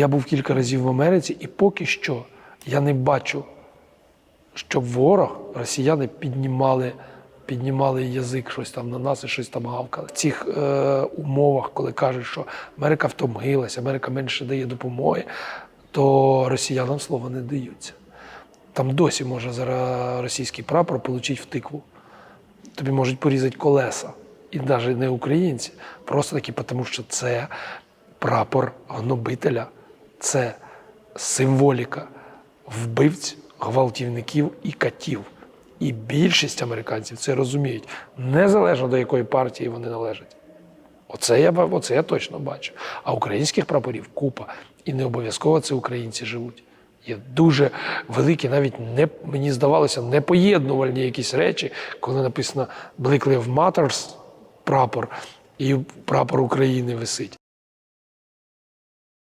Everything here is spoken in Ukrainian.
Я був кілька разів в Америці, і поки що я не бачу, щоб ворог, росіяни піднімали, піднімали язик щось там на нас і щось там гавкали. В цих е, умовах, коли кажуть, що Америка втомилась, Америка менше дає допомоги, то росіянам слова не даються. Там досі може зараз російський прапор отримати в тикву. Тобі можуть порізати колеса. І навіть не українці. Просто таки, тому що це прапор гнобителя, це символіка вбивць, гвалтівників і катів. І більшість американців це розуміють, незалежно до якої партії вони належать. Оце я, оце я точно бачу. А українських прапорів купа. І не обов'язково це українці живуть. Є дуже великі, навіть не, мені здавалося, непоєднувальні якісь речі, коли написано Black Lives Matters прапор і прапор України висить.